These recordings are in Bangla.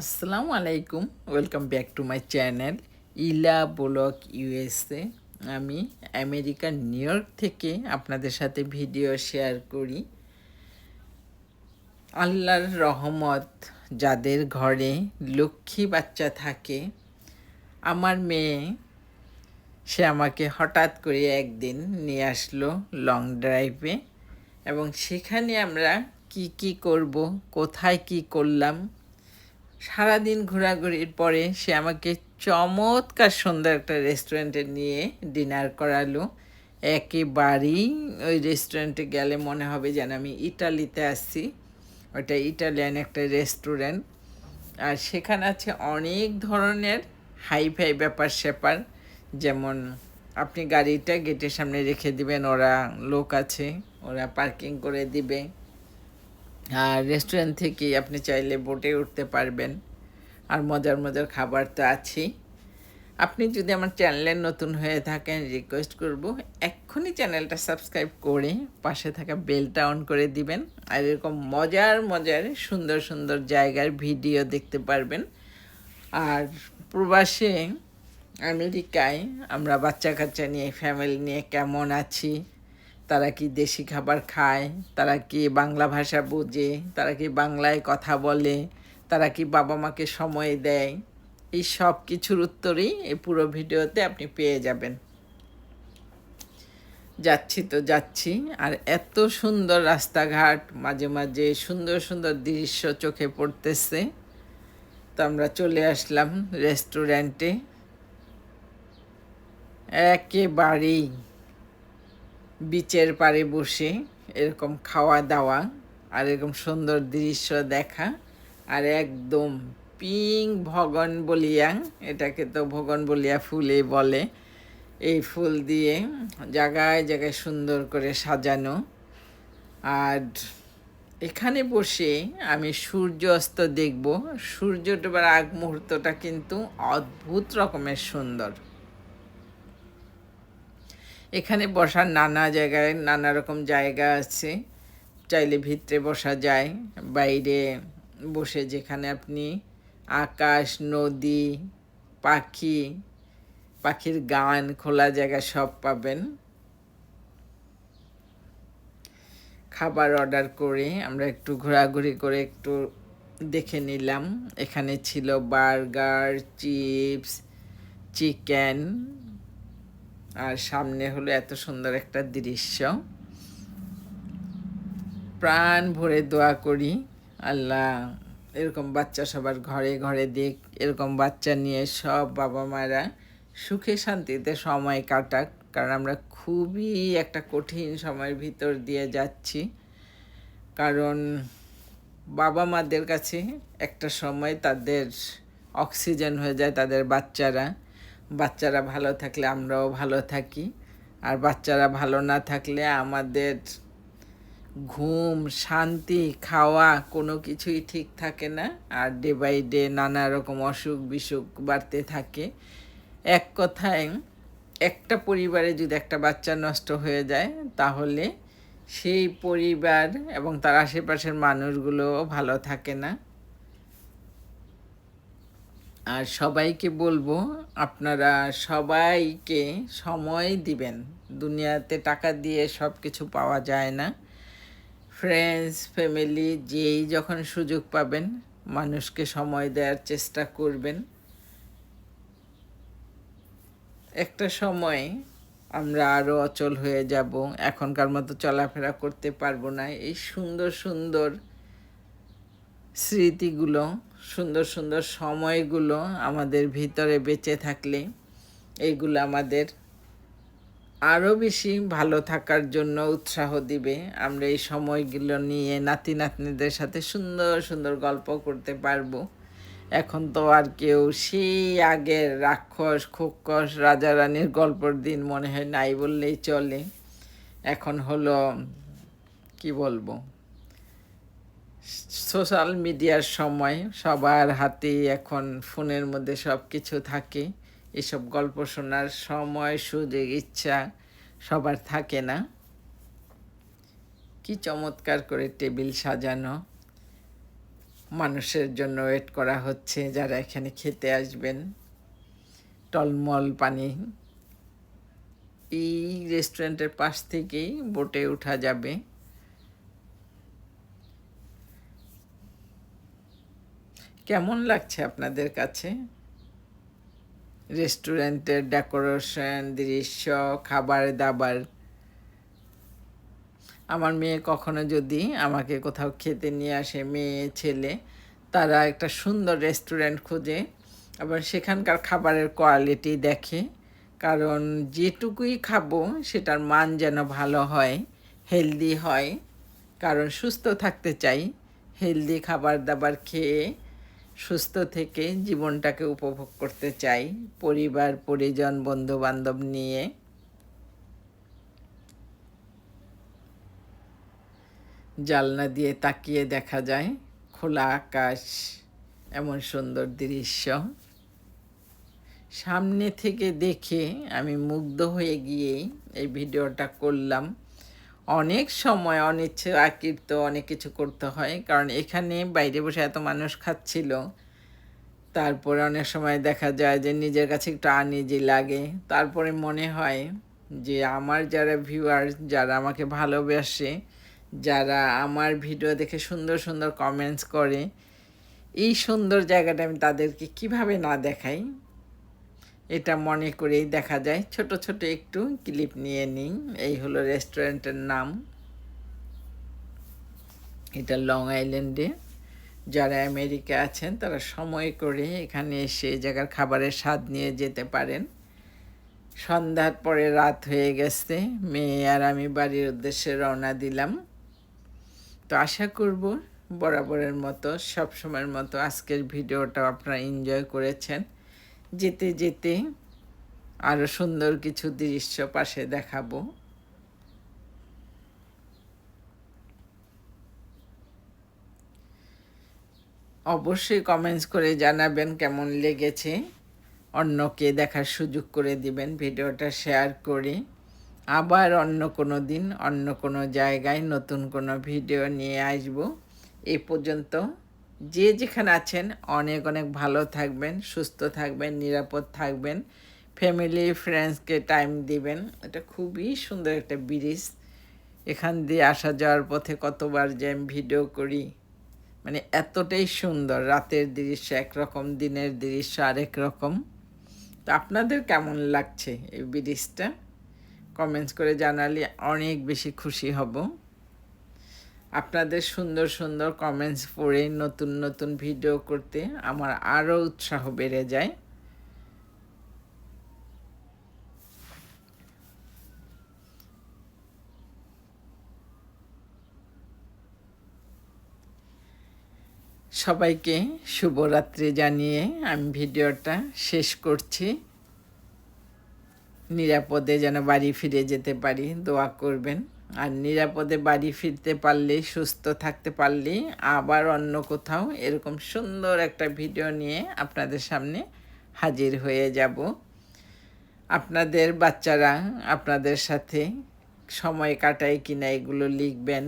আসসালামু আলাইকুম welcome back to my channel Ila block USA আমি আমেরিকার নিউ ইয়র্ক থেকে আপনাদের সাথে ভিডিও শেয়ার করি। আল্লাহর রহমত যাদের ঘরে লক্ষ্মী বাচ্চা থাকে, আমার মেয়ে, সে আমাকে হঠাৎ করে একদিন নিয়ে আসলো লং ড্রাইভে এবং সেখানে আমরা কি কি করব, কোথায় কি করলাম সারাদিন ঘোরাঘুরির পরে সে আমাকে চমৎকার সুন্দর একটা রেস্টুরেন্টে নিয়ে ডিনার করালো। একেবারেই ওই রেস্টুরেন্টে গেলে মনে হবে যেন আমি ইটালিতে আসছি ওটা ইটালিয়ান একটা রেস্টুরেন্ট। আর সেখানে আছে অনেক ধরনের হাই ফাই ব্যাপার স্যাপার। যেমন আপনি গাড়িটা গেটের সামনে রেখে দিবেন, ওরা লোক আছে, ওরা পার্কিং করে দিবে। আর রেস্টুরেন্ট থেকেই আপনি চাইলে বোটে উঠতে পারবেন। আর মজার মজার খাবার তো আছেই। আপনি যদি আমার চ্যানেলে নতুন হয়ে থাকেন রিকোয়েস্ট করব, এক্ষুনি চ্যানেলটা সাবস্ক্রাইব করে পাশে থাকা বেলটা অন করে দিবেন। আর এরকম মজার মজার, সুন্দর সুন্দর জায়গার ভিডিও দেখতে পারবেন। আর প্রবাসে, আমেরিকায় আমরা বাচ্চা কাচ্চা নিয়ে ফ্যামিলি নিয়ে কেমন আছি তারা কি দেশি খাবার খায়? তারা কি বাংলা ভাষা বোঝে? তারা কি বাংলায় কথা বলে? তারা কি বাবা মাকে সময় দেয়? এই সব কিছুর উত্তরই এই পুরো ভিডিওতে আপনি পেয়ে যাবেন। যাচ্ছি তো যাচ্ছি। আর এত সুন্দর রাস্তাঘাট, মাঝে মাঝে সুন্দর সুন্দর দৃশ্য চোখে পড়তেছে। তো আমরা চলে আসলাম রেস্টুরেন্টে। একেবারেই বিচের পাড়ে বসে এরকম খাওয়া দাওয়া আর এরকম সুন্দর দৃশ্য দেখা আর একদম পিঙ্ক ভগন বলিয়া, এটাকে তো ভগন বলিয়া ফুলে বলে, এই ফুল দিয়ে জায়গায় জায়গায় সুন্দর করে সাজানো। আর এখানে বসে আমি সূর্য অস্ত দেখব। সূর্য ডোবার আগ মুহূর্তটা কিন্তু অদ্ভুত রকমের সুন্দর। এখানে বসার নানা জায়গায় নানা রকম জায়গা আছে। চাইলে ভিতরে বসা যায়, বাইরে বসে যেখানে আপনি আকাশ, নদী, পাখি, পাখির গান, খোলা জায়গা সব পাবেন। খাবার অর্ডার করে আমরা একটু ঘোরাঘুরি করে একটু দেখে নিলাম। এখানে ছিল বার্গার, চিপস, চিকেন আর সামনে হলো এত সুন্দর একটা দৃশ্য। প্রাণ ভরে দোয়া করি, আল্লাহ এরকম বাচ্চা সবার ঘরে ঘরে দিক, এরকম বাচ্চা নিয়ে সব বাবা মারা সুখে শান্তিতে সময় কাটাক, কারণ আমরা খুবই একটা কঠিন সময়ের ভিতর দিয়ে যাচ্ছি। কারণ বাবা মাদের কাছে একটা সময় তাদের অক্সিজেন হয়ে যায় তাদের বাচ্চারা। বাচ্চারা ভালো থাকলে আমরাও ভালো থাকি। আর বাচ্চারা ভালো না থাকলে আমাদের ঘুম, শান্তি, খাওয়া কোনো কিছুই ঠিক থাকে না। আর ডে বাই ডে নানা রকম অসুখ বিসুখ বাড়তে থাকে। এক কথায় একটা পরিবারে যদি একটা বাচ্চা নষ্ট হয়ে যায়, তাহলে সেই পরিবার এবং তার আশেপাশের মানুষগুলোও ভালো থাকে না। আর সবাইকে বলব, আপনারা সবাইকে সময় দিবেন। দুনিয়াতে টাকা দিয়ে সব কিছু পাওয়া যায় না। ফ্রেন্ডস ফ্যামিলি যেই যখন সুযোগ পাবেন, মানুষকে সময় দেওয়ার চেষ্টা করবেন। একটা সময় আমরা আরও অচল হয়ে যাব, এখনকার মতো চলাফেরা করতে পারব না। এই সুন্দর সুন্দর স্মৃতিগুলো সুন্দর সুন্দর সময়গুলো আমাদের ভিতরে বেঁচে থাকলে এইগুলো আমাদের আরও বেশি ভালো থাকার জন্য উৎসাহ দিবে। আমরা এই সময়গুলো নিয়ে নাতি নাতনিদের সাথে সুন্দর সুন্দর গল্প করতে পারব। এখন তো আর কেউ সেই আগের রাক্ষস, খোকস রাজা রানীর গল্পর দিন মনে হয় নাই বললেই চলে। এখন হলো, কি বলব? সোশ্যাল মিডিয়ার সময় সবার হাতে এখন ফোনের মধ্যে সব কিছু থাকে। এসব গল্প শোনার সময়, সুযোগ, ইচ্ছা সবার থাকে না। কি চমৎকার করে টেবিল সাজানো। মানুষের জন্য ওয়েট করা হচ্ছে যারা এখানে খেতে আসবেন। টলমল পানি। এই রেস্টুরেন্টের পাশ থেকেই বোটে ওঠা যাবে। কেমন লাগছে আপনাদের কাছে? রেস্টুরেন্টের ডেকোরেশন, দৃশ্য, খাবার, দাবার। আমার মেয়ে কখনো যদি আমাকে কোথাও খেতে নিয়ে আসে, মেয়ে, ছেলে, তারা একটা সুন্দর রেস্টুরেন্ট খোঁজে, আবার সেখানকার খাবারের কোয়ালিটি দেখে, কারণ যেটুকুই খাব, সেটার মান যেন ভালো হয়, হেলদি হয়, কারণ সুস্থ থাকতে চাই, হেলদি খাবার দাবার খেয়ে সুস্থ থেকে জীবনটাকে উপভোগ করতে চাই। পরিবার, পরিজন বন্ধু বান্ধব নিয়ে। জালনা দিয়ে তাকিয়ে দেখা যায় খোলা আকাশ, এমন সুন্দর দৃশ্য। সামনে থেকে দেখে আমি মুগ্ধ হয়ে গিয়েই এই ভিডিওটা করলাম। অনেক সময় অনিচ্ছে আকৃত অনেক কিছু করতে হয়। কারণ এখানে বাইরে বসে এত মানুষ খাচ্ছিল। তারপরে অনেক সময় দেখা যায় যে নিজের কাছে একটু আনিজি লাগে। তারপরে মনে হয় যে আমার যারা ভিউয়ার যারা আমাকে ভালোবাসে, যারা আমার ভিডিও দেখে সুন্দর সুন্দর কমেন্টস করে, এই সুন্দর জায়গাটা আমি তাদেরকে কীভাবে না দেখাই? এটা মনে করেই দেখা যায়। ছোট ছোট একটু ক্লিপ নিয়ে নিই। এই হলো রেস্টুরেন্টের নাম। এটা লং আইল্যান্ডে। যারা আমেরিকা আছেন, তারা সময় করে এখানে এসে জায়গার খাবারের স্বাদ নিয়ে যেতে পারেন। সন্ধ্যার পরে রাত হয়ে গেছে। মেয়ে আর আমি বাড়ির উদ্দেশ্যে রওনা দিলাম। তো আশা করব বরাবরের মতো সব সময়ের মতো আজকের ভিডিওটা আপনারা এনজয় করেছেন। যেতে যেতে আরও সুন্দর কিছু দৃশ্য পাশে দেখাবো। অবশ্যই কমেন্টস করে জানাবেন কেমন লেগেছে। অন্যকে দেখার সুযোগ করে দিবেন, ভিডিওটা শেয়ার করে। আবার অন্য কোনো দিন, অন্য কোনো জায়গায় নতুন কোনো ভিডিও নিয়ে আসব। এই পর্যন্ত যে যেখানে আছেন, অনেক অনেক ভালো থাকবেন, সুস্থ থাকবেন, নিরাপদ থাকবেন। ফ্যামিলি ফ্রেন্ডসকে টাইম দিবেন। এটা খুবই সুন্দর একটা ব্রিজ। এখান দিয়ে আসা যাওয়ার পথে কতবার যে আমি ভিডিও করি মানে এতটাই সুন্দর। রাতের দৃশ্য একরকম, দিনের দৃশ্য আরেক রকম। তো আপনাদের কেমন লাগছে এই ব্রিজটা? কমেন্টস করে জানালে অনেক বেশি খুশি হব। আপনাদের সুন্দর সুন্দর কমেন্টস পড়ে নতুন নতুন ভিডিও করতে আমার আরও উৎসাহ বেড়ে যায়। সবাইকে শুভরাত্রি জানিয়ে আমি ভিডিওটা শেষ করছি। নিরাপদে যেন বাড়ি ফিরে যেতে পারি, দোয়া করবেন। আর নিরাপদে বাড়ি ফিরতে পারলে, সুস্থ থাকতে পারলে, আবার অন্য কোথাও এরকম সুন্দর একটা ভিডিও নিয়ে আপনাদের সামনে হাজির হয়ে যাব। আপনাদের বাচ্চারা আপনাদের সাথে সময় কাটায় কিনা এগুলো লিখবেন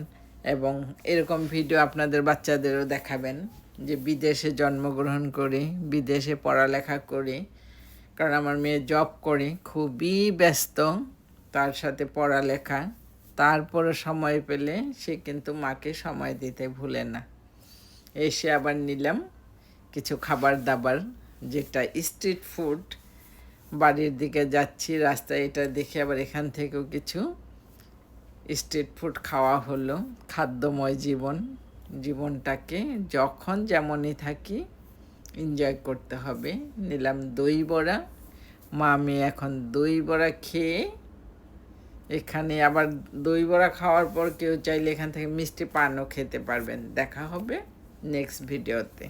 এবং এরকম ভিডিও আপনাদের বাচ্চাদেরও দেখাবেন যে বিদেশে জন্মগ্রহণ করে, বিদেশে পড়ালেখা করে, কারণ আমার মেয়ে জব করে, খুবই ব্যস্ত, তার সাথে পড়ালেখা। তারপরে সময় পেলে সে কিন্তু মাকে সময় দিতে ভুলে না। এসে আবার নিলাম কিছু খাবার দাবার যেটা স্ট্রিট ফুড বাড়ির দিকে যাচ্ছি, রাস্তায় এটা দেখে আবার এখান থেকেও কিছু স্ট্রিট ফুড খাওয়া হলো। খাদ্যময় জীবন, জীবনটাকে যখন যেমনই থাকি এনজয় করতে হবে। নিলাম দই বড়া মা মেয়ে এখন দই বড়া খেয়ে এখানে আবার দই বড়া খাওয়ার পর কেউ চাইলে এখান থেকে মিষ্টি পানও খেতে পারবেন। দেখা হবে নেক্সট ভিডিওতে